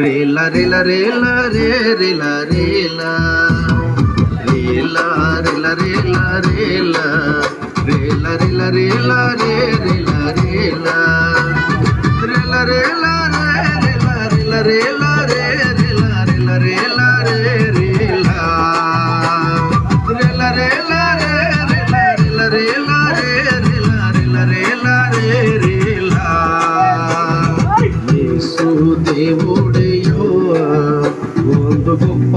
రేల రేల రేల రే రేల రేల రేల రేల రేల రేల రేల రేల రేల రే రేల రేల రేల రేల రేల రేల రేల రే రేల రేల రేల రే రేల రేల రేల రేల రేల రేల రే రేల రేల రేల రే రేల యేసు దేవుడయ్యోవా প্রভু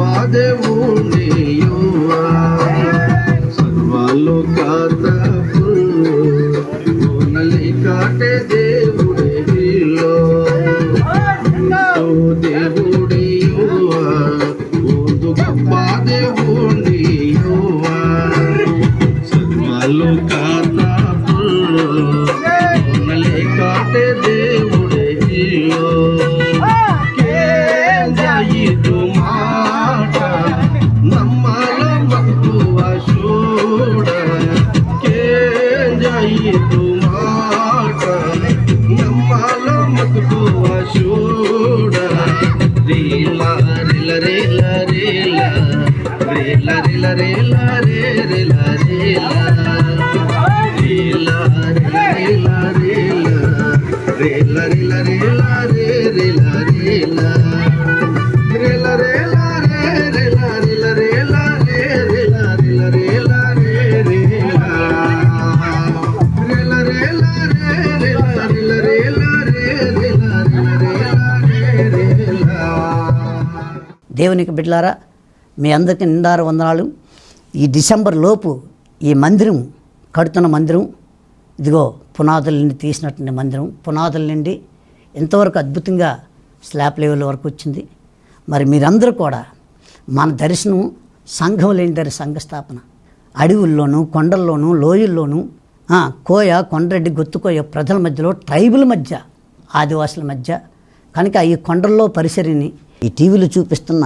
దేవునికి బిడ్డలారా మీ అందరికీ నిండార వందనాలు ఈ డిసెంబర్ లోపు ఈ మందిరం కడుతున్న మందిరం ఇదిగో పునాదుల నుండి తీసినటువంటి మందిరం. పునాదుల నుండి ఎంతవరకు అద్భుతంగా స్లాబ్ లెవెల్ వరకు వచ్చింది. మరి మీరందరూ కూడా మన దర్శనం సంఘం లేని దరి సంఘ స్థాపన. అడవుల్లోనూ కొండల్లోనూ లోయల్లోనూ కోయ కొండరెడ్డి గొత్తుకోయ ప్రజల మధ్యలో ట్రైబుల్ మధ్య ఆదివాసుల మధ్య కనుక ఈ కొండల్లో పరిసరిని ఈ టీవీలో చూపిస్తున్న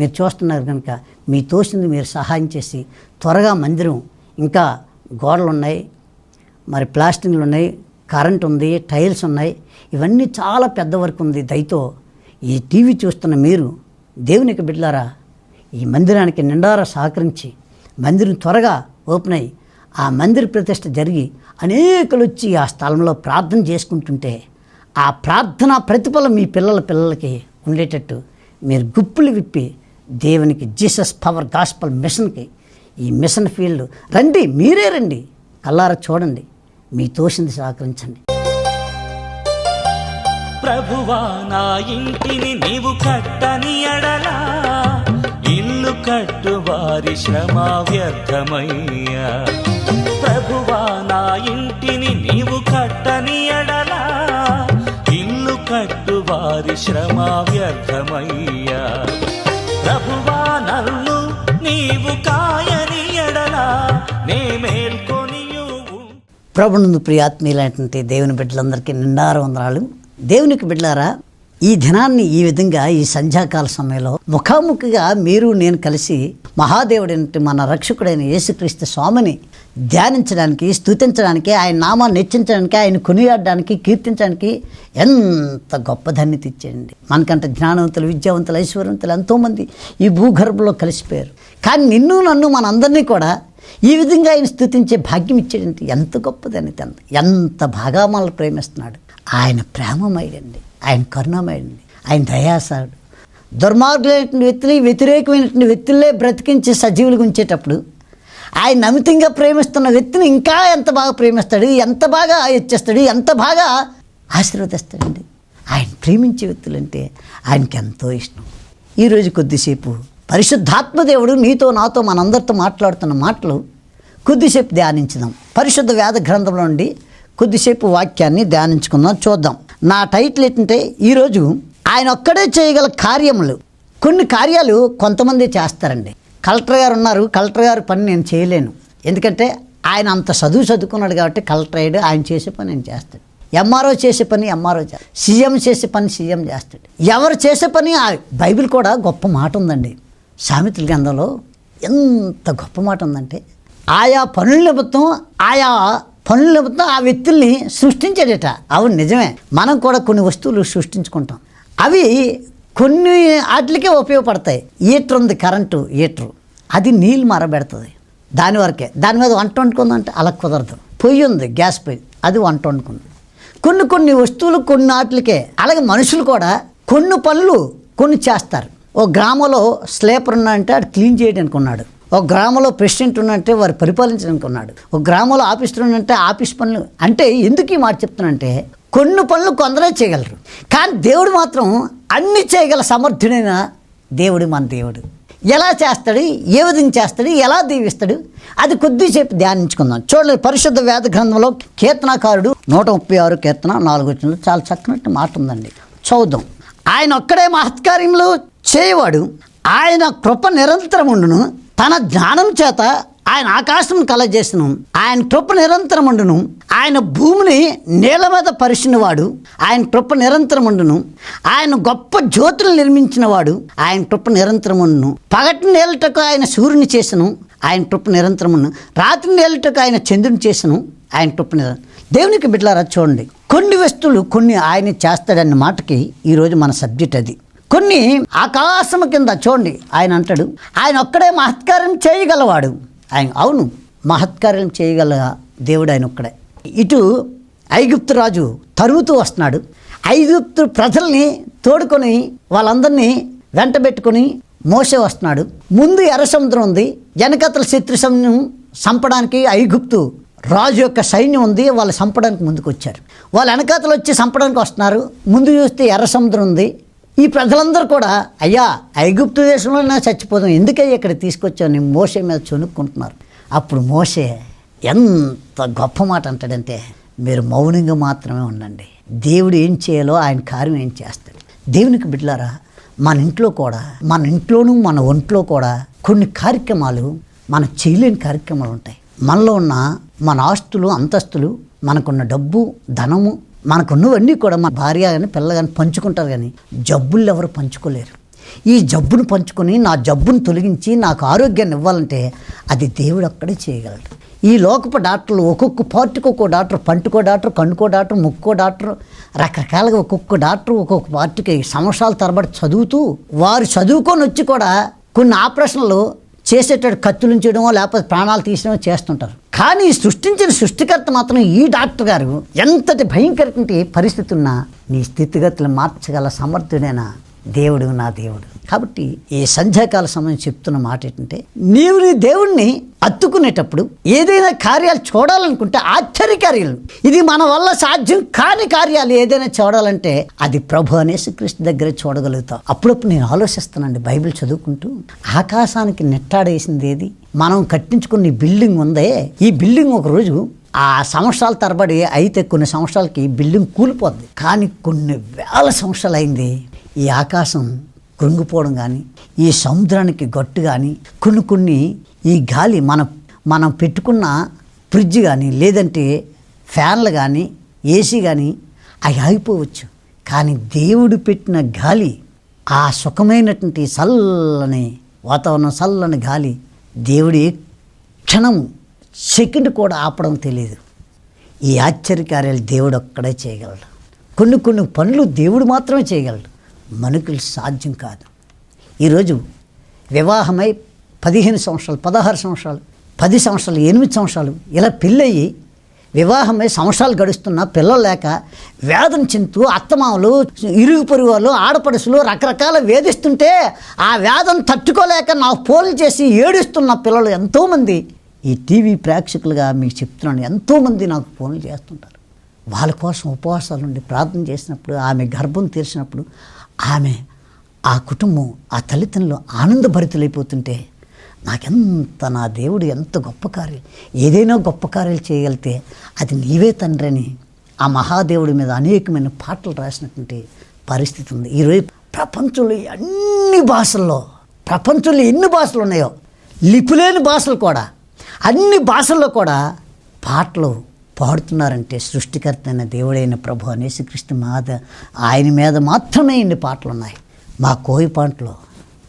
మీరు చూస్తున్నారు కనుక మీ తోసింది మీరు సహాయం చేసి త్వరగా మందిరం ఇంకా గోడలు ఉన్నాయి మరి ప్లాస్టింగ్లు ఉన్నాయి కరెంట్ ఉంది టైల్స్ ఉన్నాయి ఇవన్నీ చాలా పెద్ద వర్క్ ఉంది. దయతో ఈ టీవీ చూస్తున్న మీరు దేవునికి బిడ్డలారా ఈ మందిరానికి నిండారా సహకరించి మందిరం త్వరగా ఓపెన్ అయ్యి ఆ మందిర ప్రతిష్ట జరిగి అనేకులు వచ్చి ఆ స్థలంలో ప్రార్థన చేసుకుంటుంటే ఆ ప్రార్థన ప్రతిఫలం మీ పిల్లల పిల్లలకి ఉండేటట్టు మీరు గుప్పులు విప్పి దేవునికి జీసస్ పవర్ గాస్పల్ మిషన్కి ఈ మిషన్ ఫీల్డ్ రండి మీరే రండి కల్లార చూడండి మీ తోసింది సహకరించండి. ప్రభువా నా ఇంటిని నీవు కట్టని అడలా ఇల్లు కట్టు వారి శ్రమ వ్యర్థమయ్యా. ప్రభువా నా ఇంటిని నీవు కట్టని అడలా ఇల్లు వారి శ్రమ వ్యర్థమయ్యా. ప్రభువా నన్ను నీవు కాయని ఎడలా నే మేల్కొనియు ప్రభునందు ప్రియాత్మీయులైనటువంటి దేవుని బిడ్డలందరికీ నిండారు వందనాలు. దేవునికి బిడ్డలారా ఈ దినాన్ని ఈ విధంగా ఈ సంధ్యాకాల సమయంలో ముఖాముఖిగా మీరు నేను కలిసి మహాదేవుడైన మన రక్షకుడైన యేసుక్రీస్తు స్వామిని ధ్యానించడానికి స్తుతించడానికి ఆయన నామాన్ని హెచ్చించడానికి ఆయన కొనియాడడానికి కీర్తించడానికి ఎంత గొప్ప ధన్యత ఇచ్చేయండి. మనకంటే జ్ఞానవంతులు విద్యావంతులు ఐశ్వర్యవంతులు ఎంతోమంది ఈ భూగర్భంలో కలిసిపోయారు. కానీ నిన్ను నన్ను మనందరినీ కూడా ఈ విధంగా ఆయన స్థుతించే భాగ్యం ఇచ్చాడంటే ఎంత గొప్పదని ఎంత ఎంత బాగా మనల్ని ప్రేమిస్తున్నాడు. ఆయన ప్రేమమయ్యండి ఆయన కరుణమయండి ఆయన దయాసాడు దుర్మార్గులైనటువంటి వ్యక్తులు వ్యతిరేకమైనటువంటి వ్యక్తులే బ్రతికించి సజీవులుగా ఉంచేటప్పుడు ఆయన అమితంగా ప్రేమిస్తున్న వ్యక్తిని ఇంకా ఎంత బాగా ప్రేమిస్తాడు ఎంత బాగా ఇచ్చేస్తాడు ఎంత బాగా ఆశీర్వదిస్తాడండి. ఆయన ప్రేమించే వ్యక్తులంటే ఆయనకి ఎంతో ఇష్టం. ఈరోజు కొద్దిసేపు పరిశుద్ధాత్మదేవుడు నీతో నాతో మనందరితో మాట్లాడుతున్న మాటలు కొద్దిసేపు ధ్యానించుదాం. పరిశుద్ధ వేద గ్రంథంలో నుండి కొద్దిసేపు వాక్యాన్ని ధ్యానించుకుందాం చూద్దాం. నా టైటిల్ ఏంటంటే ఈరోజు ఆయన ఒక్కడే చేయగల కార్యములు. కొన్ని కార్యాలు కొంతమంది చేస్తారండి. కలెక్టర్ గారు ఉన్నారు. కలెక్టర్ గారి పని నేను చేయలేను. ఎందుకంటే ఆయన అంత చదువు చదువుకున్నాడు కాబట్టి కలెక్టర్ అయ్యాడు. ఆయన చేసే పని నేను చేస్తాడు. ఎంఆర్ఓ చేసే పని ఎంఆర్ఓ చేస్తాడు. సీఎం చేసే పని సీఎం చేస్తాడు. ఎవరు చేసే పని ఆ బైబిల్ కూడా గొప్ప మాట ఉందండి. సామెతల గ్రంథంలో ఎంత గొప్ప మాట ఉందంటే ఆయా పనుల నిమిత్తం ఆయా పనుల నిమిత్తం ఆ వ్యక్తుల్ని సృష్టించాడట అవును నిజమే. మనం కూడా కొన్ని వస్తువులు సృష్టించుకుంటాం. అవి కొన్ని వాటికే ఉపయోగపడతాయి. హీటర్ ఉంది కరెంటు హీటరు. అది నీళ్ళు మరబెడుతుంది. దాని వరకే. దాని మీద వంట వండుకుందంటే అలా కుదరదు. పొయ్యి ఉంది గ్యాస్ పొయ్యి. అది వంట వండుకుంది. కొన్ని కొన్ని వస్తువులు కొన్ని వాటికే అలాగే మనుషులు కూడా కొన్ని పనులు కొన్ని చేస్తారు. ఓ గ్రామంలో స్లేపర్ ఉన్నాడంటే అది క్లీన్ చేయడానికి ఉన్నాడు ఒక గ్రామంలో ప్రెసిడెంట్ ఉన్నంటే వారు పరిపాలించడానికి ఉన్నాడు ఒక గ్రామంలో ఆఫీసర్ ఉన్నంటే ఆఫీస్ పనులు. అంటే ఎందుకు ఈ మాట చెప్తున్నానంటే కొన్ని పనులు కొందరే చేయగలరు. కానీ దేవుడు మాత్రం అన్ని చేయగల సమర్థుడైన దేవుడు మన దేవుడు. ఎలా చేస్తాడు? ఏ విధంగా చేస్తాడు? ఎలా దీవిస్తాడు? అది కొద్దిసేపు ధ్యానించుకుందాం. చూడండి పరిశుద్ధ వేద గ్రంథంలో కీర్తనాకారుడు నూట ముప్పై ఆరు కీర్తన నాలుగు వచ్చిన చాలా చక్కనట్టు మాట ఉందండి. చదువుదాం. ఆయన ఒక్కడే మహత్కార్యములు చేయవాడు. ఆయన కృప నిరంతరం ఉండును. తన జ్ఞానం చేత ఆయన ఆకాశం కలజేసను ఆయన కృప నిరంతరం ఉండును ఆయన భూమిని నేల మీద పరిచినవాడు. ఆయన కృప నిరంతరం ఉండును ఆయన గొప్ప జ్యోతులు నిర్మించినవాడు. ఆయన కృప నిరంతరం ఉండును పగటి నేలటకు ఆయన సూర్యుని చేసను. ఆయన కృప నిరంతరం ఉండును రాత్రి నేలటకు ఆయన చంద్రుని చేసను. ఆయన కృప నిరంతరం దేవునికి బిడ్డలారా చూడండి. కొన్ని వస్తువులు కొన్ని ఆయన చేస్తాడన్న మాటకి ఈరోజు మన సబ్జెక్ట్ అది. కొన్ని ఆకాశం కింద చూడండి. ఆయన అంటాడు ఆయన ఒక్కడే మహత్కారం చేయగలవాడు. ఆయన అవును మహత్కార్యం చేయగల దేవుడు ఆయన ఒక్కడే. ఇటు ఐగుప్తు రాజు తరుముతూ వస్తున్నాడు. ఐగుప్తు ప్రజల్ని తోడుకొని వాళ్ళందరినీ వెంటబెట్టుకొని మోసే వస్తున్నాడు. ముందు ఎర్రసముద్రం ఉంది వెనకతల శత్రు సైన్యం చంపడానికి ఐగుప్తు రాజు యొక్క సైన్యం ఉంది వాళ్ళు చంపడానికి ముందుకు వచ్చారు వాళ్ళు వెనకాతలు వచ్చి చంపడానికి వస్తున్నారు. ముందు చూస్తే ఎర్ర సముద్రం ఉంది ఈ ప్రజలందరూ కూడా అయ్యా ఐగుప్తు దేశంలోనే చచ్చిపోదాం ఎందుకయ్యా ఇక్కడ తీసుకొచ్చావు? నీ మోసే మీద చొనుక్కుంటున్నారు. అప్పుడు మోసే ఎంత గొప్ప మాట అంటాడంటే మీరు మౌనంగా మాత్రమే ఉండండి. దేవుడు ఏం చేయాలో ఆయన కార్యం ఏం చేస్తాడు. దేవునికి బిడ్డలారా మన ఇంట్లో కూడా మన ఇంట్లోనూ మన ఒంట్లో కూడా కొన్ని కార్యక్రమాలు మనం చేయలేని కార్యక్రమాలు ఉంటాయి. మనలో ఉన్న మన ఆస్తులు అంతస్తులు మనకున్న డబ్బు ధనము మనకున్నవన్నీ కూడా మన భార్య కానీ పిల్ల కానీ పంచుకుంటారు కానీ జబ్బులు ఎవరు పంచుకోలేరు. ఈ జబ్బును పంచుకొని నా జబ్బును తొలగించి నాకు ఆరోగ్యాన్ని ఇవ్వాలంటే అది దేవుడు ఒక్కడే చేయగలడు. ఈ లోకపు డాక్టర్లు ఒక్కొక్క పార్టీకి ఒక్కో డాక్టర్ పంటుకో డాక్టర్ కన్నుకో డాక్టర్ ముక్కో డాక్టర్ రకరకాలుగా ఒక్కొక్క డాక్టర్ ఒక్కొక్క పార్టీకి సంవత్సరాల తరబడి చదువుతూ వారు చదువుకొని వచ్చి కూడా కొన్ని ఆపరేషన్లు చేసేటట్టు కత్తులు చేయడమో లేకపోతే ప్రాణాలు తీసడమో చేస్తుంటారు. కానీ సృష్టించిన సృష్టికర్త మాత్రం ఈ డాక్టర్ గారు ఎంతటి భయంకరటువంటి పరిస్థితి ఉన్నా నీ స్థితిగతులు మార్చగల సమర్థుడైన దేవుడు నా దేవుడు. కాబట్టి ఈ సంధ్యాకాల సమయం చెప్తున్న మాట ఏంటంటే నీవు నీ దేవుణ్ణి అత్తుకునేటప్పుడు ఏదైనా కార్యాలు చూడాలనుకుంటే ఆశ్చర్య కార్యాలు ఇది మన వల్ల సాధ్యం కాని కార్యాలు ఏదైనా చూడాలంటే అది ప్రభు అనేసి కృష్ణ దగ్గర చూడగలుగుతాం. అప్పుడప్పుడు నేను ఆలోచిస్తానండి బైబిల్ చదువుకుంటూ. ఆకాశానికి నెట్టాడేసింది ఏది? మనం కట్టించుకున్న బిల్డింగ్ ఉందే. ఈ బిల్డింగ్ ఒక రోజు ఆ సంవత్సరాల తరబడి అయితే కొన్ని సంవత్సరాలకి బిల్డింగ్ కూలిపోద్ది. కానీ కొన్ని వేల సంవత్సరాలు అయింది. ఈ ఆకాశం కృంగిపోవడం కానీ ఈ సముద్రానికి గట్టు కానీ కొన్ని కొన్ని ఈ గాలి మనం మనం పెట్టుకున్న ఫ్రిడ్జ్ కానీ లేదంటే ఫ్యాన్లు కానీ ఏసీ కానీ అవి ఆగిపోవచ్చు. కానీ దేవుడు పెట్టిన గాలి ఆ సుఖమైనటువంటి చల్లని వాతావరణం చల్లని గాలి దేవుడి క్షణం సెకండ్ కూడా ఆపడం తెలియదు. ఈ ఆశ్చర్యకార్యాలు దేవుడు ఒక్కడే చేయగలడు. కొన్ని కొన్ని పనులు దేవుడు మాత్రమే చేయగలడు. మనుషులు సాధ్యం కాదు. ఈరోజు వివాహమై పదిహేను సంవత్సరాలు పదహారు సంవత్సరాలు పది సంవత్సరాలు ఎనిమిది సంవత్సరాలు ఇలా పెళ్ళయ్యి వివాహమై సంవత్సరాలు గడుస్తున్న పిల్లలు లేక వేదన చెందుతూ అత్తమామలు ఇరుగు పొరుగు వాళ్ళు ఆడపడుసులు రకరకాల వేధిస్తుంటే ఆ వేదన తట్టుకోలేక నాకు ఫోన్లు చేసి ఏడుస్తున్న పిల్లలు ఎంతోమంది. ఈ టీవీ ప్రేక్షకులుగా మీకు చెప్తున్నాను ఎంతోమంది నాకు ఫోన్లు చేస్తుంటారు. వాళ్ళ కోసం ఉపవాసాలు ఉండి ప్రార్థన చేసినప్పుడు ఆమె గర్భం తీర్చినప్పుడు ఆమె ఆ కుటుంబం ఆ తల్లిదండ్రులు ఆనందభరితులైపోతుంటే నాకెంత నా దేవుడు ఎంత గొప్ప కార్యం ఏదైనా గొప్ప కార్యాలు చేయగలిగితే అది నీవే తండ్రి అని ఆ మహాదేవుడి మీద అనేకమైన పాటలు రాసినటువంటి పరిస్థితి ఉంది. ఈరోజు ప్రపంచంలో అన్ని భాషల్లో ప్రపంచంలో ఎన్ని భాషలు ఉన్నాయో లిపులేని భాషలు కూడా అన్ని భాషల్లో కూడా పాటలు పాడుతున్నారంటే సృష్టికర్త అయిన దేవుడైన ప్రభు అనేసుకృష్ణ మాద ఆయన మీద మాత్రమే ఇన్ని పాటలు ఉన్నాయి మా కోయి పాటలో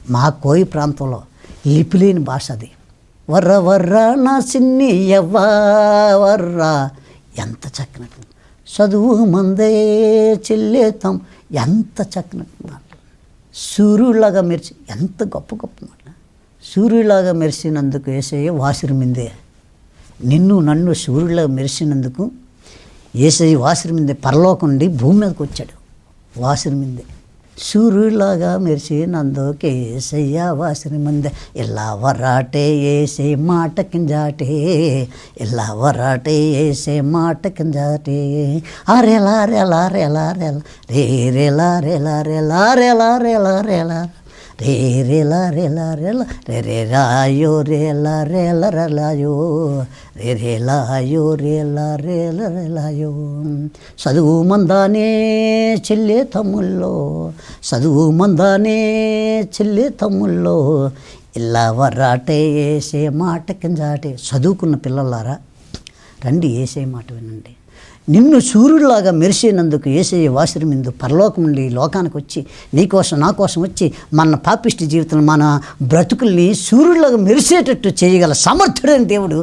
మా కోయి ప్రాంతంలో లిపిలేని భాష అది. వర్ర వర్ర నా సిన్ని ఎవ్వా వర్ర ఎంత చక్కనట్టు చదువు మందే చెల్లేతాం. ఎంత చక్కనట్టు మాట సూర్యులాగా మెరిచి ఎంత గొప్ప గొప్ప మాట సూర్యులాగా మెరిసినందుకు వేసే వాసిరి మిందే. నిన్ను నన్ను సూర్యులా మెరిసినందుకు ఏసై వాసురిమిందే పరలోకం నుండి భూమి మీదకి వచ్చాడు వాసురిమిందే సూర్యులాగా మెరిసినందుకు ఏసయ్య వాసిరి ముందే ఇలా వరాటే ఏసే మాట కింజాటే ఇలా వరాటే ఏసే మాట కింజాటే అరెలా రెలా రెలా రెలా రే రెలా రెలా రెలా రెలా రెలా రెలా రే రేలా రేలా రేలా రే రే రాయో రేలా రేల రలాయో రే రేలాయో రేలా రేల రలాయో చదువు మందానే చెల్లె తమ్ముల్లో చదువు మందానే చెల్లె తమ్ముల్లో. ఇలా వరాటే వేసే మాట కింజాటే చదువుకున్న పిల్లలారా రండి వేసే మాట వినండి. నిన్ను సూర్యుడిలాగా మెరిసేనందుకు ఏసయ్య వాసురు మీద పరలోకం నుండి ఈ లోకానికి వచ్చి నీకోసం నా కోసం వచ్చి మన పాపిష్టి జీవితంలో మన బ్రతుకుల్ని సూర్యుడిలాగా మెరిసేటట్టు చేయగల సమర్థుడైన దేవుడు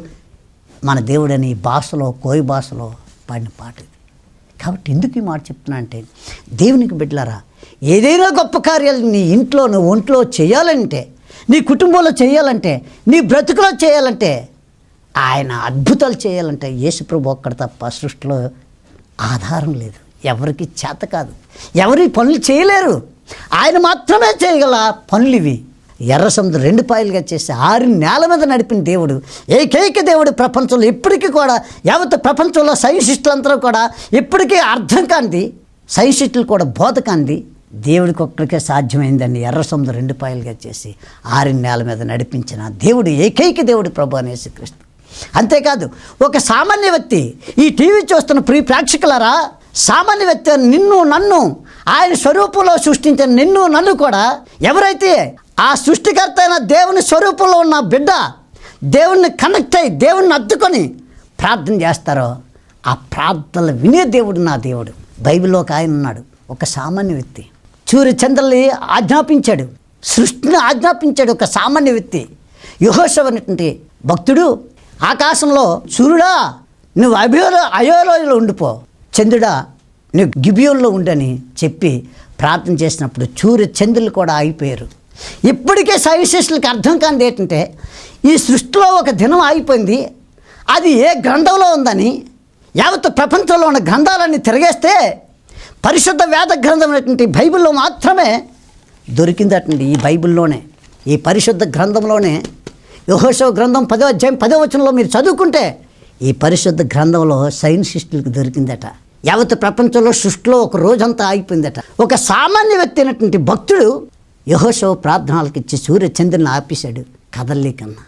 మన దేవుడని భాషలో కోయి భాషలో పాడిన పాట ఇది. కాబట్టి ఎందుకు ఈ మాట చెప్తున్నా అంటే దేవునికి బిడ్డలారా ఏదైనా గొప్ప కార్యాలు నీ ఇంట్లో నువ్వు ఒంట్లో చేయాలంటే నీ కుటుంబంలో చేయాలంటే నీ బ్రతుకులో చేయాలంటే ఆయన అద్భుతాలు చేయాలంటే యేసుప్రభు ఒక్కడ తప్ప సృష్టిలో ఆధారం లేదు. ఎవరికి చేత కాదు. ఎవరి పనులు చేయలేరు. ఆయన మాత్రమే చేయగల పనులు ఇవి ఎర్ర సముద్రం రెండు పాయలుగా చేసి ఆరు నేల మీద నడిపిన దేవుడు ఏకైక దేవుడు ప్రపంచంలో ఇప్పటికీ కూడా యావత్ ప్రపంచంలో సైన్సిస్టులందరూ కూడా ఇప్పటికీ అర్థం కాంది సైన్సిస్టులు కూడా బోధ కాంది దేవుడికి ఒక్కడికే సాధ్యమైందని ఎర్ర సముద్రం రెండు పాయలుగా చేసి ఆరు నేల మీద నడిపించిన దేవుడు ఏకైక దేవుడు ప్రభు అనేసి క్రీస్తు అంతేకాదు ఒక సామాన్య వ్యక్తి ఈ టీవీ చూస్తున్న ప్రియ ప్రేక్షకులారా సామాన్య వ్యక్తి నిన్ను నన్ను ఆయన స్వరూపంలో సృష్టించిన నిన్ను నన్ను కూడా ఎవరైతే ఆ సృష్టికర్త అయిన దేవుని స్వరూపంలో ఉన్న బిడ్డ దేవుణ్ణి కనెక్ట్ అయ్యి దేవుణ్ణి అద్దుకొని ప్రార్థన చేస్తారో ఆ ప్రార్థనలు వినే దేవుడు నా దేవుడు. బైబిల్లో ఒక ఆయన ఉన్నాడు ఒక సామాన్య వ్యక్తి. సూర్య చంద్రుల్ని ఆజ్ఞాపించాడు సృష్టిని ఆజ్ఞాపించాడు ఒక సామాన్య వ్యక్తి. యుహోషవ్ అనేటువంటి భక్తుడు ఆకాశంలో సూర్యుడా నువ్వు అభియోలో అయోలోయలో ఉండిపో. చంద్రుడా నువ్వు గిబియోల్లో ఉండని చెప్పి ప్రార్థన చేసినప్పుడు చూరు చంద్రులు కూడా ఆగిపోయారు. ఇప్పటికే సవిశేషులకు అర్థం కానిది ఏంటంటే ఈ సృష్టిలో ఒక దినం ఆగిపోయింది. అది ఏ గ్రంథంలో ఉందని యావత్ ప్రపంచంలో ఉన్న గ్రంథాలన్నీ తిరగేస్తే పరిశుద్ధ వేద గ్రంథం అనేటువంటి బైబిల్లో మాత్రమే దొరికిందటండి ఈ బైబిల్లోనే. ఈ పరిశుద్ధ గ్రంథంలోనే యహోశవ గ్రంథం పదో అధ్యాయం పదో వచనంలో మీరు చదువుకుంటే ఈ పరిశుద్ధ గ్రంథంలో సైన్సిస్టులకు దొరికిందట. యావత్ ప్రపంచంలో సృష్టిలో ఒక రోజంతా ఆగిపోయిందట. ఒక సామాన్య వ్యక్తి అయినటువంటి భక్తుడు యహోశవ ప్రార్థనలకు ఇచ్చి సూర్యచంద్రుని ఆపేశాడు. కదల్లేకన్నా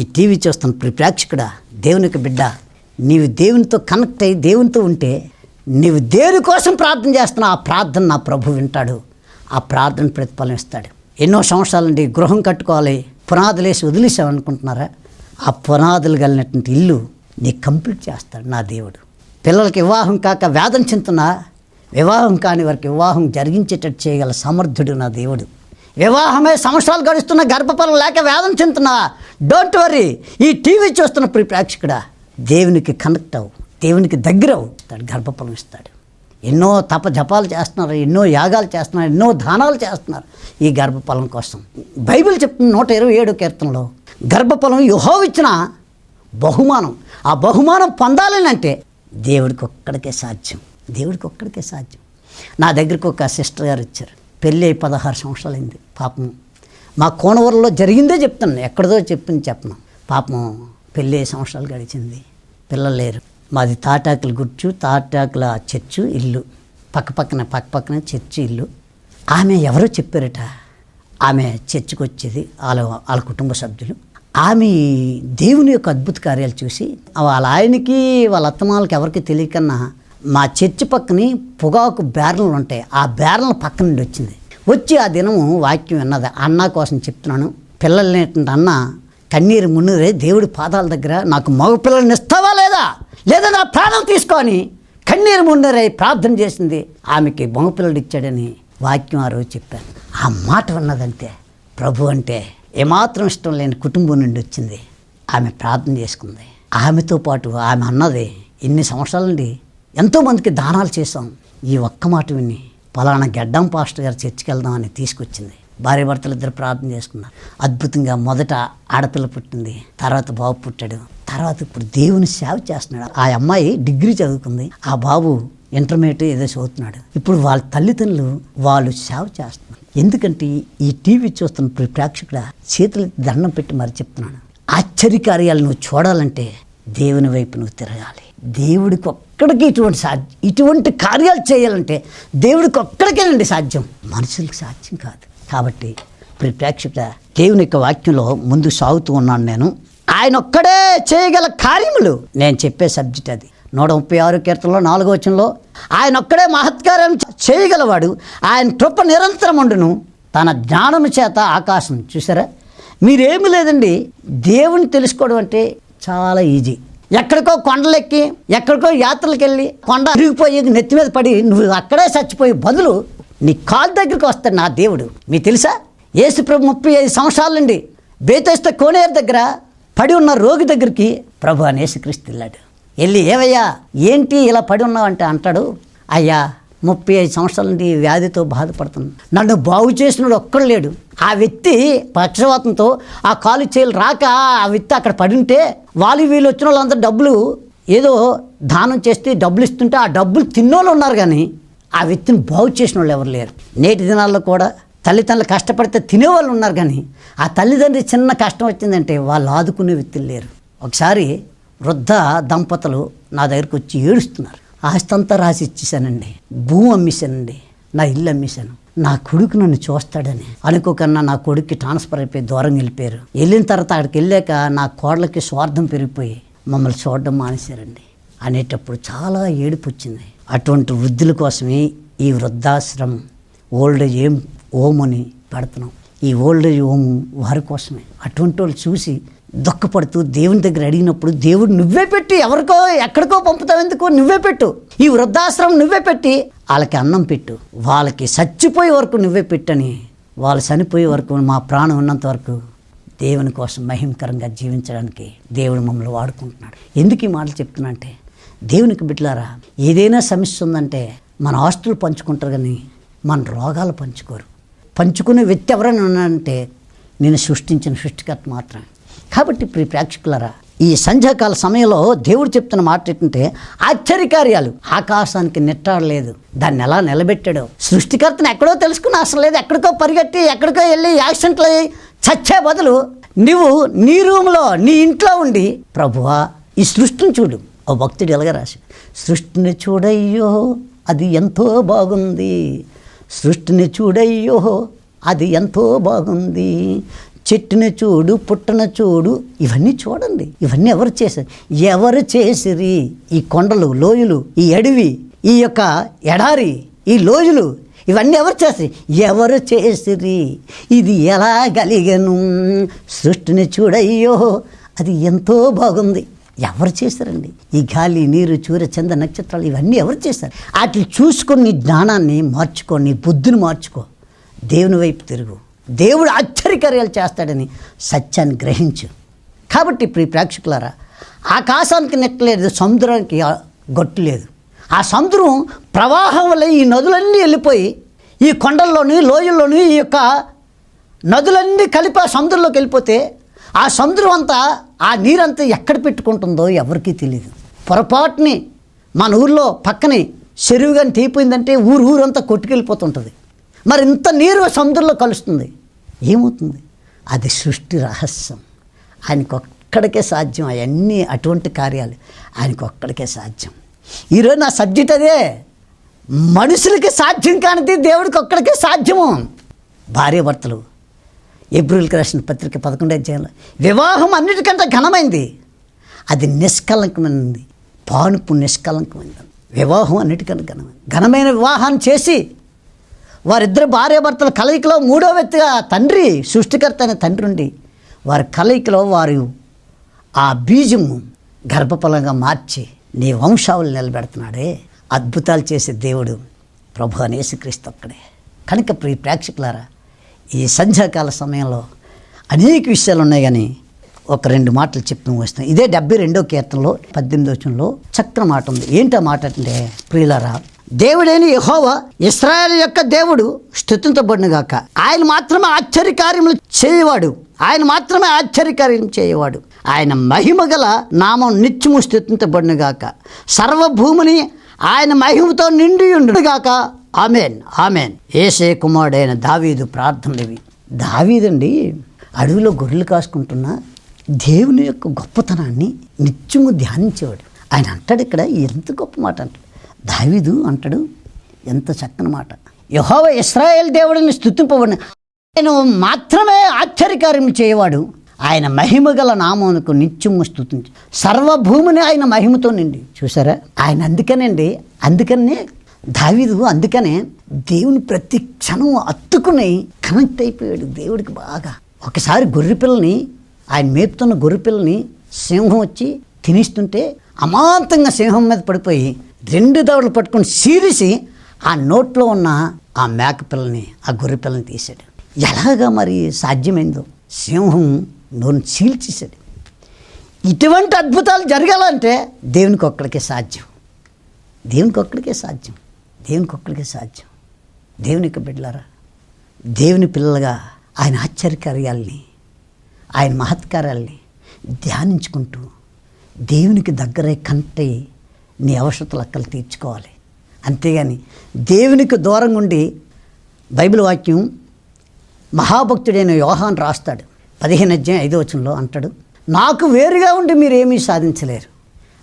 ఈ టీవీ చూస్తున్న ప్రిప్రేక్షకుడా దేవునికి బిడ్డ నీవు దేవునితో కనెక్ట్ అయ్యి దేవునితో ఉంటే నీవు దేవుని కోసం ప్రార్థన చేస్తున్నా ఆ ప్రార్థన నా ప్రభు వింటాడు. ఆ ప్రార్థన ప్రతిఫలం ఇస్తాడు. ఎన్నో సంవత్సరాల నుండి గృహం కట్టుకోవాలి. పునాదులు వేసి వదిలేసామనుకుంటున్నారా ఆ పునాదులు కలిగినటువంటి ఇల్లు నీకు కంప్లీట్ చేస్తాడు నా దేవుడు. పిల్లలకి వివాహం కాక వేదన చెందుతున్నా వివాహం కాని వారికి వివాహం జరిగించేటట్టు చేయగల సమర్థుడు నా దేవుడు. వివాహమే సంవత్సరాలు గడుస్తున్న గర్భఫలం లేక వేదన చెందుతున్నా డోంట్ వరీ ఈ టీవీ చూస్తున్న ప్రి ప్రేక్షకుడా దేవునికి కనెక్ట్ అవు దేవునికి దగ్గర అవు గర్భఫలం ఇస్తాడు. ఎన్నో తప జపాలు చేస్తున్నారు ఎన్నో యాగాలు చేస్తున్నారు ఎన్నో దానాలు చేస్తున్నారు ఈ గర్భఫలం కోసం. బైబిల్ చెప్తున్న నూట ఇరవై ఏడు కీర్తనలో గర్భఫలం యుహోవిచ్చిన బహుమానం. ఆ బహుమానం పొందాలని అంటే దేవుడికి ఒక్కడికే సాధ్యం దేవుడికి ఒక్కడికే సాధ్యం. నా దగ్గరికి ఒక సిస్టర్ గారు వచ్చారు. పెళ్ళి అయి పదహారు సంవత్సరాలైంది పాపం. మా కోనవరంలో జరిగిందే చెప్తాను ఎక్కడిదో చెప్పింది చెప్పను. పాపం పెళ్ళి సంవత్సరాలు గడిచింది పిల్లలు లేరు. మాది తాటాకుల గుర్చు తాటాకుల చర్చు ఇల్లు. పక్క పక్కన పక్క పక్కన చర్చి ఇల్లు. ఆమె ఎవరో చెప్పారట. ఆమె చర్చికి వచ్చేది వాళ్ళ వాళ్ళ కుటుంబ సభ్యులు. ఆమె దేవుని యొక్క అద్భుత కార్యాలు చూసి వాళ్ళ ఆయనకి వాళ్ళ అత్తమాలకి ఎవరికి తెలియకన్నా మా చర్చి పక్కని పొగాకు బేరలు ఉంటాయి. ఆ బేరల పక్క నుండి వచ్చింది. వచ్చి ఆ దినము వాక్యం విన్నది. అన్న కోసం చెప్తున్నాను. పిల్లల్ని అన్న కన్నీరు మున్నీరే దేవుడి పాదాల దగ్గర నాకు మగ పిల్లల్ని ఇస్తావా లేదా? లేదా నా ప్రాణం తీసుకొని కన్నీరు ముండరై ప్రార్థన చేసింది. ఆమెకి మగ ఇచ్చాడని వాక్యం ఆ రోజు చెప్పాను ఆ మాట ఉన్నదంటే ప్రభు అంటే ఏమాత్రం ఇష్టం లేని కుటుంబం నుండి వచ్చింది. ఆమె ప్రార్థన చేసుకుంది. ఆమెతో పాటు ఆమె అన్నది ఎన్ని సంవత్సరాల నుండి ఎంతోమందికి దానాలు చేశాం. ఈ ఒక్క మాట విని పలానా గెడ్డం పాస్టర్ గారు చర్చికి వెళ్దామని తీసుకొచ్చింది. భార్య భర్తలు ఇద్దరు ప్రార్థన చేసుకున్నారు. అద్భుతంగా మొదట ఆడపిల్ల పుట్టింది తర్వాత బాబు పుట్టాడు. తర్వాత ఇప్పుడు దేవుని సేవ చేస్తున్నాడు. ఆ అమ్మాయి డిగ్రీ చదువుకుంది. ఆ బాబు ఇంటర్మీడియట్ ఏదో చదువుతున్నాడు. ఇప్పుడు వాళ్ళ తల్లిదండ్రులు వాళ్ళు సేవ చేస్తున్నారు. ఎందుకంటే ఈ టీవీ చూస్తున్న ప్రేక్షకుల ప్రేక్షకుడ చేతులు దండం పెట్టి మరి చెప్తున్నాను ఆశ్చర్యకార్యాలు నువ్వు చూడాలంటే దేవుని వైపు నువ్వు తిరగాలి. దేవుడికి ఒక్కడికి ఇటువంటి సాధ్యం ఇటువంటి కార్యాలు చేయాలంటే దేవుడికి ఒక్కడికేనండి సాధ్యం. మనుషులకు సాధ్యం కాదు. కాబట్టి ప్రేక్షకుల ప్రేక్షకుడ దేవుని యొక్క వాక్యంలో ముందు సాగుతూ ఉన్నాను నేను. ఆయన ఒక్కడే చేయగల కార్యములు. నేను చెప్పే సబ్జెక్ట్ అది. నూట ముప్పై ఆరు కీర్తనలో నాలుగో వచనంలో ఆయన ఒక్కడే మహత్కార్యం చేయగలవాడు. ఆయన కృప నిరంతరం ఉండును. తన జ్ఞానము చేత ఆకాశం. చూసారా? మీరేమి లేదండి. దేవుని తెలుసుకోవడం అంటే చాలా ఈజీ. ఎక్కడికో కొండలెక్కి ఎక్కడికో యాత్రలకు వెళ్ళి కొండ తిరిగిపోయి నెత్తి మీద పడి నువ్వు అక్కడే చచ్చిపోయి బదులు నీ కాలు దగ్గరికి వస్తాడు నా దేవుడు. మీకు తెలుసా? యేసు ప్రభు ముప్పై ఐదు సంవత్సరాల నుండి బేతేస్తే కోనేరు దగ్గర పడి ఉన్న రోగి దగ్గరికి ప్రభు అనేసి యేసుక్రీస్తు వెళ్ళాడు. వెళ్ళి ఏవయ్యా ఏంటి ఇలా పడి ఉన్నావంటే అంటాడు అయ్యా ముప్పై ఐదు సంవత్సరాల నుండి వ్యాధితో బాధపడుతున్నాను. నన్ను బాగు చేసినోడు ఒక్కడు లేడు. ఆ వ్యక్తి పక్షవాతంతో ఆ కాలు చేయలు రాక ఆ వ్యక్తి అక్కడ పడి ఉంటే వాళ్ళు వీళ్ళు వచ్చిన వాళ్ళందరూ డబ్బులు ఏదో దానం చేస్తే డబ్బులు ఇస్తుంటే ఆ డబ్బులు తిన్నోళ్ళు ఉన్నారు కానీ ఆ వ్యక్తిని బాగు చేసిన వాళ్ళు ఎవరు లేరు. నేటి దినాల్లో కూడా తల్లిదండ్రులు కష్టపడితే తినేవాళ్ళు ఉన్నారు కానీ ఆ తల్లిదండ్రి చిన్న కష్టం వచ్చిందంటే వాళ్ళు ఆదుకునే వ్యక్తులు లేరు. ఒకసారి వృద్ధ దంపతులు నా దగ్గరికి వచ్చి ఏడుస్తున్నారు. ఆస్తి అంతా రాసి ఇచ్చేసానండి భూమి అమ్మేశానండి. నా ఇల్లు అమ్మేశాను. నా కొడుకు నన్ను చూస్తాడని. అనుకోకన్నా నా కొడుక్కి ట్రాన్స్ఫర్ అయిపోయి దూరం వెళ్ళిపోయారు. వెళ్ళిన తర్వాత అక్కడికి వెళ్ళాక నా కోడలకి స్వార్థం పెరిగిపోయి మమ్మల్ని చూడడం మానేశారండి. అనేటప్పుడు చాలా ఏడుపు వచ్చింది. అటువంటి వృద్ధుల కోసమే ఈ వృద్ధాశ్రమం ఓల్డ్ ఏజ్ ఏం ఓం అని పెడుతున్నాం. ఈ ఓల్డ్ ఏజ్ వారి కోసమే. అటువంటి వాళ్ళు చూసి దుఃఖపడుతూ దేవుని దగ్గర అడిగినప్పుడు దేవుడు నువ్వే పెట్టి ఎవరికో ఎక్కడికో పంపుతావు ఎందుకు? నువ్వే పెట్టు. ఈ వృద్ధాశ్రమం నువ్వే పెట్టి వాళ్ళకి అన్నం పెట్టు. వాళ్ళకి చచ్చిపోయే వరకు నువ్వే పెట్టని వాళ్ళు చనిపోయే వరకు మా ప్రాణం ఉన్నంత వరకు దేవుని కోసం మహిమకరంగా జీవించడానికి దేవుడు మమ్మల్ని వాడుకుంటున్నాడు. ఎందుకు ఈ మాటలు చెప్తున్నా అంటే దేవునికి బిడ్డలారా ఏదైనా సమస్య ఉందంటే మన ఆస్తులు పంచుకుంటారు కానీ మన రోగాలు పంచుకోరు. పంచుకునే వ్యక్తి ఎవరైనా ఉన్నానంటే నేను సృష్టించిన సృష్టికర్త మాత్రమే. కాబట్టి ప్రియ ప్రేక్షకులరా ఈ సంధ్యాకాల సమయంలో దేవుడు చెప్తున్న మాట ఏంటంటే ఆశ్చర్యకార్యాలు. ఆకాశానికి నెట్టాడలేదు దాన్ని ఎలా నిలబెట్టాడో. సృష్టికర్తను ఎక్కడో తెలుసుకున్న అసలు లేదు. ఎక్కడికో పరిగెట్టి ఎక్కడికో వెళ్ళి యాక్సిడెంట్లు అయ్యి చచ్చే బదులు నువ్వు నీ రూమ్లో నీ ఇంట్లో ఉండి ప్రభువా ఈ సృష్టిని చూడు. ఓ భక్తుడు ఎలాగ రాసి సృష్టిని చూడయ్యో అది ఎంతో బాగుంది. సృష్టిని చూడయ్యో అది ఎంతో బాగుంది. చెట్టుని చూడు పుట్టన చూడు ఇవన్నీ చూడండి. ఇవన్నీ ఎవరు చేశారు? ఎవరు చేసిరి? ఈ కొండలు లోయలు ఈ అడవి ఈ యొక్క ఎడారి ఈ లోయలు ఇవన్నీ ఎవరు చేసి ఎవరు చేసిరి? ఇది ఎలా కలిగను? సృష్టిని చూడయ్యో అది ఎంతో బాగుంది. ఎవరు చేశారండి? ఈ గాలి నీరు చూర చంద నక్షత్రాలు ఇవన్నీ ఎవరు చేశారు? వాటిని చూసుకొని నీ జ్ఞానాన్ని మార్చుకో నీ బుద్ధిని మార్చుకో. దేవుని వైపు తిరుగు. దేవుడు ఆశ్చర్యకార్యాలు చేస్తాడని సత్యాన్ని గ్రహించు. కాబట్టి ప్రియ ప్రేక్షకులారా ఆకాశానికి నెట్టలేదు సముద్రానికి గొట్టు లేదు ఆ సముద్రం ప్రవాహం వల్ల ఈ నదులన్నీ వెళ్ళిపోయి ఈ కొండల్లోని లోయల్లోని ఈ యొక్క నదులన్నీ కలిపి ఆ సముద్రంలోకి వెళ్ళిపోతే ఆ సముద్రం అంతా ఆ నీరంతా ఎక్కడ పెట్టుకుంటుందో ఎవరికీ తెలియదు పొరపాటుని మన ఊర్లో పక్కనే చెరువు కానీ తీపోయిందంటే ఊరు ఊరంతా కొట్టుకెళ్ళిపోతుంటుంది. మరి ఇంత నీరు సముద్రంలో కలుస్తుంది. ఏమవుతుంది? అది సృష్టి రహస్యం. ఆయనకు ఒక్కడికే సాధ్యం అవన్నీ అటువంటి కార్యాలు. ఆయనకు ఒక్కడికే సాధ్యం. ఈరోజు నా సబ్జెక్ట్ అదే. మనుషులకి సాధ్యం కానిది దేవుడికి ఒక్కడికే సాధ్యము. భార్యాభర్తలు ఏప్రిల్కి రాసిన పత్రిక పదకొండో అధ్యాయంలో వివాహం అన్నిటికంటే ఘనమైంది. అది నిష్కలంకమైనది. పానుపు నిష్కలంకమైనది. వివాహం అన్నిటికంటే ఘనమైంది ఘనమైన వివాహాన్ని చేసి వారిద్దరు భార్యాభర్తల కలయికలో మూడో వ్యక్తిగా తండ్రి సృష్టికర్త అనే తండ్రి ఉండి వారి కలయికలో వారు ఆ బీజము గర్భఫలంగా మార్చి నీ వంశావళి నిలబెడుతున్నాడే. అద్భుతాలు చేసే దేవుడు ప్రభు అనేసుక్రీస్తు ఒక్కడే. కనుక ప్రియ ప్రేక్షకులారా ఈ సంధ్యాకాల సమయంలో అనేక విషయాలు ఉన్నాయి కానీ ఒక రెండు మాటలు చెప్తూ వస్తాం ఇదే డెబ్బై రెండో కీర్తనలో పద్దెనిమిది వచనంలో చక్కని మాట ఉంది. ఏంటో మాట అంటే ప్రియులరా దేవుడైన యహోవా ఇస్రాయల్ యొక్క దేవుడు స్థుతించబడినగాక ఆయన మాత్రమే ఆశ్చర్యకార్యములు చేయవాడు. ఆయన మాత్రమే ఆశ్చర్యకార్యం చేయవాడు. ఆయన మహిమ గల నామం నిత్యము స్థుతించబడినగాక సర్వభూమిని ఆయన మహిమతో నిండి ఉండుగాక ఆమెన్ ఆమెన్. ఏసే కుమారుడైన దావీదు ప్రార్థనలివి దావీదండి అడవిలో గొర్రెలు కాసుకుంటున్న దేవుని యొక్క గొప్పతనాన్ని నిత్యము ధ్యానించేవాడు. ఆయన అంటాడు ఇక్కడ ఎంత గొప్ప మాట అంటాడు. దావీదు అంటాడు ఎంత చక్కని మాట. యహోవ ఇస్రాయేల్ దేవుడిని స్థుతింపబడిన ఆయన మాత్రమే ఆశ్చర్యకార్యం చేయవాడు. ఆయన మహిమ గల నామమునకు నిత్యము స్థుతించి సర్వభూమిని ఆయన మహిమతో నిండి చూసారా? ఆయన అందుకనండి అందుకనే దావీదు అందుకనే దేవుని ప్రతి క్షణం అత్తుకుని కనెక్ట్ అయిపోయాడు. దేవుడికి బాగా. ఒకసారి గొర్రె పిల్లని ఆయన మేపుతున్న గొర్రె పిల్లని సింహం వచ్చి తినిస్తుంటే అమాంతంగా సింహం మీద పడిపోయి రెండు దవడలు పట్టుకొని సీరిసి ఆ నోట్లో ఉన్న ఆ మేక పిల్లని ఆ గొర్రె పిల్లని తీశాడు. ఎలాగా మరి సాధ్యమైందో? సింహం నోరు చీల్చేశాడు. ఇటువంటి అద్భుతాలు జరగాలంటే దేవునికి ఒక్కడికే సాధ్యం. దేవునికి ఒక్కడికే సాధ్యం. దేవునికి ఒక్కడికే సాధ్యం. దేవునికి యొక్క బిడ్డలారా దేవుని పిల్లలుగా ఆయన ఆశ్చర్యకార్యాల్ని ఆయన మహత్కార్యాల్ని ధ్యానించుకుంటూ దేవునికి దగ్గరే కంటే నీ అవసరతలు అక్కలు తీర్చుకోవాలి. అంతేగాని దేవునికి దూరంగా ఉండి బైబిల్ వాక్యం మహాభక్తుడైన యోహాన్ రాస్తాడు. పదిహేను అధ్యాయం ఐదో వచనంలో అంటాడు నాకు వేరుగా ఉండి మీరు ఏమీ సాధించలేరు.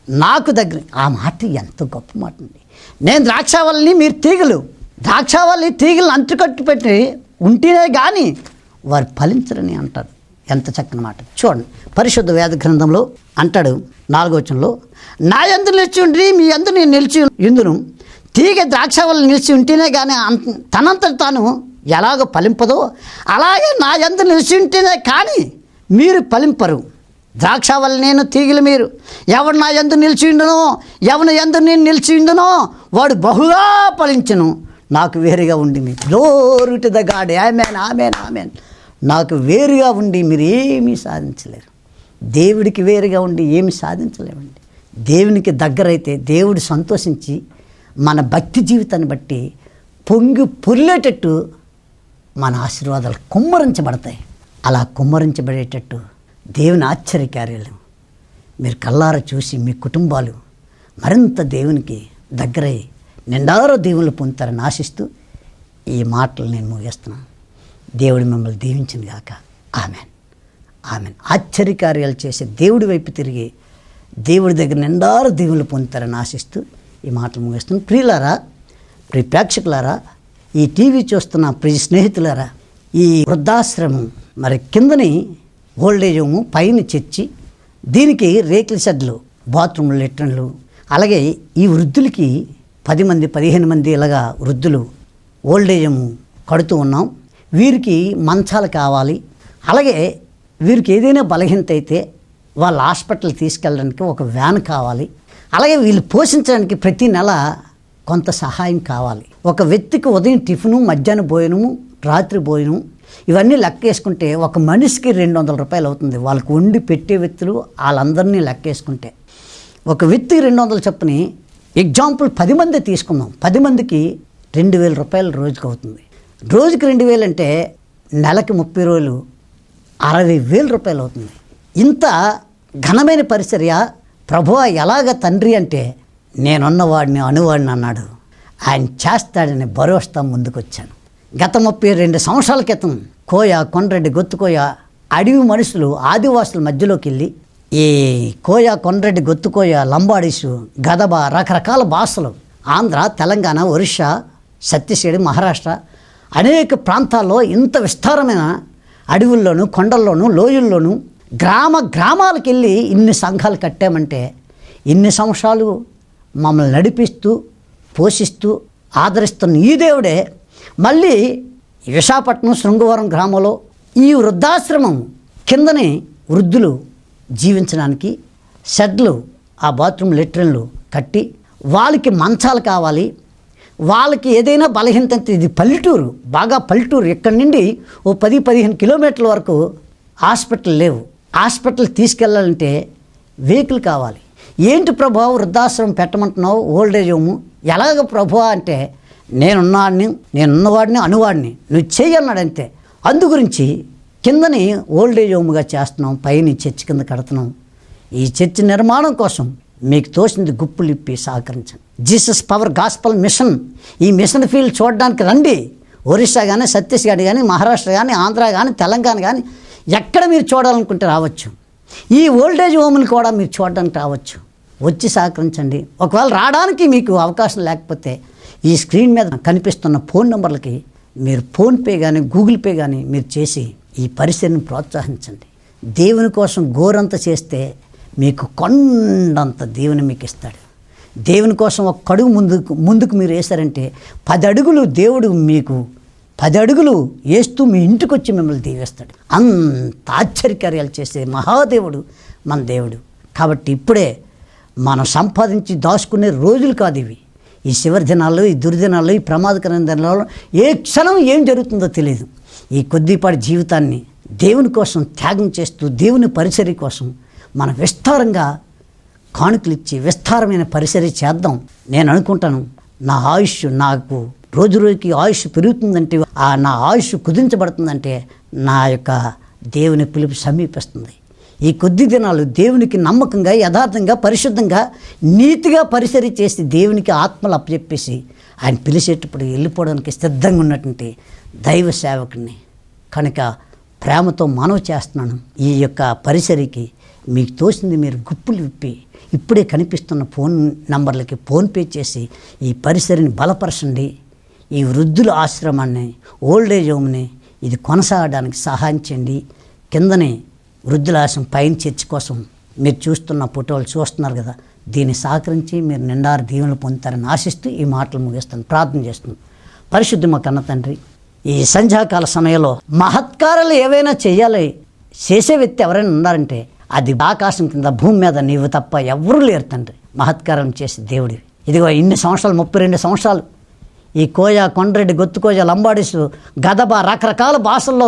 నాకు దగ్గర ఆ మాట ఎంత గొప్ప మాట అండి. నేను ద్రాక్షావల్లిని మీరు తీగలు ద్రాక్షావల్లి తీగలను అంటుకట్టు పెట్టి ఉంటేనే కానీ వారు ఫలించరని అంటారు. ఎంత చక్కని మాట. చూడండి పరిశుద్ధ వేద గ్రంథంలో అంటాడు నాలుగవచనంలో నా ఎందు నిలిచి ఉండి మీ ఎందు నేను నిలిచి ఇందును తీగ ద్రాక్షావల్లి నిలిచి ఉంటేనే కానీ తనంత తాను ఎలాగో ఫలింపదో అలాగే నా ఎందు నిలిచి ఉంటేనే కానీ మీరు ఫలింపరు. ద్రాక్ష వల్ల నేను తీగలు మీరు. ఎవడు నా ఎందు నిలిచి ఉండునో ఎందు నేను నిలిచి ఉండునో వాడు బహుగా ఫలించను. నాకు వేరుగా ఉండి మీ glory to the God. Amen amen amen. నాకు వేరుగా ఉండి మీరు ఏమీ సాధించలేరు. దేవుడికి వేరుగా ఉండి ఏమి సాధించలేమండి. దేవునికి దగ్గరైతే దేవుడు సంతోషించి మన భక్తి జీవితాన్ని బట్టి పొంగి పొర్లేటట్టు మన ఆశీర్వాదాలు కుమ్మరించబడతాయి. అలా కుమ్మరించబడేటట్టు దేవుని ఆశ్చర్యకార్యాలు. మీరు కల్లార చూసి మీ కుటుంబాలు మరింత దేవునికి దగ్గరై నిండారో దేవుళ్ళు పొందుతారని ఆశిస్తూ ఈ మాటలు నేను ముగిస్తున్నాను. దేవుడు మిమ్మల్ని దీవించింది గాక. ఆమెన్. ఆమెన్. ఆశ్చర్యకార్యాలు చేసే దేవుడి వైపు తిరిగి దేవుడి దగ్గర నిండారు దేవుళ్ళు పొందుతారని ఆశిస్తూ ఈ మాటలు ముగిస్తున్నాను. ప్రియులారా ప్రియ ప్రేక్షకులారా ఈ టీవీ చూస్తున్న ప్రియ స్నేహితులారా ఈ వృద్ధాశ్రమం మరి కిందని ఓల్డేజ్ హోము పైన చర్చి దీనికి రేకుల షెడ్లు బాత్రూమ్లు లెట్రిన్లు. అలాగే ఈ వృద్ధులకి పది మంది పదిహేను మంది ఇలాగా వృద్ధులు ఓల్డేజ్ హోము కడుతూ ఉన్నాం. వీరికి మంచాలు కావాలి. అలాగే వీరికి ఏదైనా బలహీనత అయితే వాళ్ళ హాస్పిటల్ తీసుకెళ్ళడానికి ఒక వ్యాన్ కావాలి. అలాగే వీళ్ళు పోషించడానికి ప్రతి నెల కొంత సహాయం కావాలి. ఒక వ్యక్తికి ఉదయం టిఫిను మధ్యాహ్నం భోజనము రాత్రి భోజనం ఇవన్నీ లెక్కేసుకుంటే ఒక మనిషికి రెండు వందల రూపాయలు అవుతుంది వాళ్ళకు వండి పెట్టే వ్యక్తులు వాళ్ళందరినీ లెక్కేసుకుంటే. ఒక వ్యక్తికి రెండు వందలు చొప్పుని ఎగ్జాంపుల్ పది మంది తీసుకుందాం. పది మందికి రెండు వేల రూపాయలు రోజుకి అవుతుంది రోజుకి రెండు వేలు అంటే నెలకి ముప్పై రోజులు అరవై వేల రూపాయలు అవుతుంది ఇంత ఘనమైన పరిచర్య ప్రభువ ఎలాగ తండ్రి అంటే నేనున్నవాడిని అనువాడిని అన్నాడు. ఆయన చేస్తాడని భరోసా ముందుకొచ్చాను. గత ముప్పై రెండు సంవత్సరాల క్రితం కోయ కొండ్రెడ్డి గొత్తుకోయ అడవి మనుషులు ఆదివాసుల మధ్యలోకి వెళ్ళి ఈ కోయ కొండ్రెడ్డి గొత్తుకోయ లంబాడీసు గదబ రకరకాల భాషలు ఆంధ్ర తెలంగాణ ఒరిస్సా ఛత్తీస్గఢ్ మహారాష్ట్ర అనేక ప్రాంతాల్లో ఇంత విస్తారమైన అడవుల్లోనూ కొండల్లోనూ లోయల్లోనూ గ్రామ గ్రామాలకు వెళ్ళి ఇన్ని సంఘాలు కట్టామంటే ఇన్ని సంవత్సరాలు మమ్మల్ని నడిపిస్తూ పోషిస్తూ ఆదరిస్తున్న ఈ దేవుడే మళ్ళీ విశాఖపట్నం శృంగవరం గ్రామంలో ఈ వృద్ధాశ్రమం కిందనే వృద్ధులు జీవించడానికి షెడ్లు ఆ బాత్రూమ్ లెట్రిన్లు కట్టి వాళ్ళకి మంచాలు కావాలి. వాళ్ళకి ఏదైనా బలహీనత ఇది పల్లెటూరు బాగా పల్లెటూరు. ఇక్కడి నుండి ఓ పది పదిహేను కిలోమీటర్ల వరకు హాస్పిటల్ లేవు. హాస్పిటల్ తీసుకెళ్ళాలంటే వెహికల్ కావాలి. ఏంటి ప్రభా వృద్ధాశ్రమం పెట్టమంటున్నావు? Old age home. ఎలాగ ప్రభు అంటే నేనున్నాడిని నేనున్నవాడిని అనువాడిని. నువ్వు చెయ్యన్నాడు అంతే అందు గురించి కిందని ఓల్డేజ్ హోమ్గా చేస్తున్నాం పైన చర్చి కింద కడుతున్నాం. ఈ చర్చి నిర్మాణం కోసం మీకు తోసింది గుప్పులు ఇప్పి సహకరించండి. Jesus power gospel mission. ఈ మిషన్ ఫీల్డ్ చూడడానికి రండి. ఒరిస్సా కానీ ఛత్తీస్గఢ్ కానీ మహారాష్ట్ర కానీ ఆంధ్ర కానీ తెలంగాణ కానీ ఎక్కడ మీరు చూడాలనుకుంటే రావచ్చు. ఈ ఓల్డేజ్ హోమ్ని కూడా మీరు చూడడానికి రావచ్చు. వచ్చి సహకరించండి. ఒకవేళ రావడానికి మీకు అవకాశం లేకపోతే ఈ స్క్రీన్ మీద కనిపిస్తున్న ఫోన్ నెంబర్లకి మీరు ఫోన్పే కానీ గూగుల్ పే కానీ మీరు చేసి ఈ పరిసరని ప్రోత్సహించండి. దేవుని కోసం గోరంత చేస్తే మీకు కొండంత దేవుని మీకు ఇస్తాడు. దేవుని కోసం ఒక కడుగు ముందుకు ముందుకు మీరు వేశారంటే పది అడుగులు దేవుడు మీకు పది అడుగులు వేస్తూ మీ ఇంటికి వచ్చి మిమ్మల్ని దీవేస్తాడు. అంత ఆశ్చర్యకార్యాలు చేసే మహాదేవుడు మన దేవుడు. కాబట్టి ఇప్పుడే మనం సంపాదించి దాచుకునే రోజులు కాదు ఇవి. ఈ చివరి దినాల్లో ఈ దుర్దినాల్లో ఈ ప్రమాదకరమైన దినాల్లో ఏ క్షణం ఏం జరుగుతుందో తెలియదు. ఈ కొద్దిపాటి జీవితాన్ని దేవుని కోసం త్యాగం చేస్తూ దేవుని పరిచర్య కోసం మనం విస్తారంగా కానుకలు ఇచ్చి విస్తారమైన పరిసరి చేద్దాం. నేను అనుకుంటాను నా ఆయుష్ నాకు రోజు రోజుకి ఆయుష్ పెరుగుతుందంటే ఆ నా ఆయుష్ కుదించబడుతుందంటే నా యొక్క దేవుని పిలుపు సమీపిస్తుంది. ఈ కొద్ది దినాలు దేవునికి నమ్మకంగా యథార్థంగా పరిశుద్ధంగా నీతిగా పరిసరి చేసి దేవునికి ఆత్మలు అప్పచెప్పేసి ఆయన పిలిచేటప్పుడు వెళ్ళిపోవడానికి సిద్ధంగా ఉన్నటువంటి దైవ సేవకుని కనుక ప్రేమతో మనవి చేస్తున్నాను. ఈ యొక్క పరిసరికి మీకు తోసింది మీరు గుప్పులు విప్పి ఇప్పుడే కనిపిస్తున్న ఫోన్ నంబర్లకి ఫోన్పే చేసి ఈ పరిసరిని బలపరచండి. ఈ వృద్ధుల ఆశ్రమాన్ని ఓల్డేజ్ హోమ్ని ఇది కొనసాగడానికి సహాయం చేయండి. కిందనే వృద్ధులాసం పైన చర్చి కోసం మీరు చూస్తున్న ఫోటోలు చూస్తున్నారు కదా దీన్ని సహకరించి మీరు నిండారు దీవెనలు పొందుతారని ఆశిస్తూ ఈ మాటలు ముగిస్తాను. ప్రార్థన చేస్తున్నాను పరిశుద్ధి మా కన్న తండ్రి ఈ సంధ్యాకాల సమయంలో మహత్కారాలు ఏవైనా చేయాలి చేసే వ్యక్తి ఎవరైనా ఉన్నారంటే అది ఆకాశం కింద భూమి మీద నీవు తప్ప ఎవరూ లేరు తండ్రి. మహత్కారం చేసే దేవుడి ఇదిగో ఇన్ని సంవత్సరాలు ముప్పై రెండు సంవత్సరాలు ఈ కోయ కొండ్రెడ్డి గొత్తుకోయ లంబాడీసు గదబ రకరకాల భాషల్లో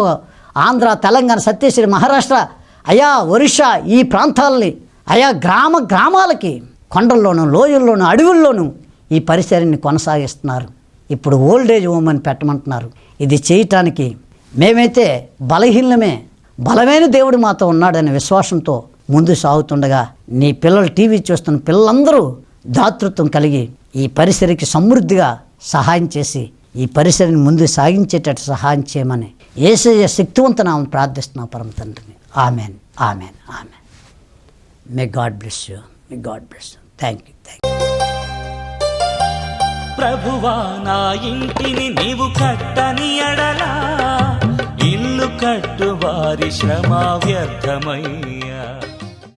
ఆంధ్ర తెలంగాణ సత్యశ్రీ మహారాష్ట్ర అయా ఒరిస్సా ఈ ప్రాంతాలని అయా గ్రామ గ్రామాలకి కొండల్లోనూ లోయల్లోనూ అడవుల్లోనూ ఈ పరిసరాన్ని కొనసాగిస్తున్నారు. ఇప్పుడు ఓల్డేజ్ హోమ్ అని పెట్టమంటున్నారు. ఇది చేయటానికి మేమైతే బలహీనమే బలమైన దేవుడు మాతో ఉన్నాడనే విశ్వాసంతో ముందు సాగుతుండగా నీ పిల్లలు టీవీ చూస్తున్న పిల్లలందరూ దాతృత్వం కలిగి ఈ పరిసరికి సమృద్ధిగా సహాయం చేసి ఈ పరిసరిని ముందు సాగించేటట్టు సహాయం చేయమని ఏసయ్య శక్తివంతనామని ప్రార్థిస్తున్నాం పరమ తండ్రిని amen amen amen may God bless you may God bless you thank you thank you ప్రభువా నా ఇంటిని నీవు కట్టని ఎడలా. ఇల్లు ఇల్లు కట్టు వారి శ్రమ వ్యర్థమయ్యా.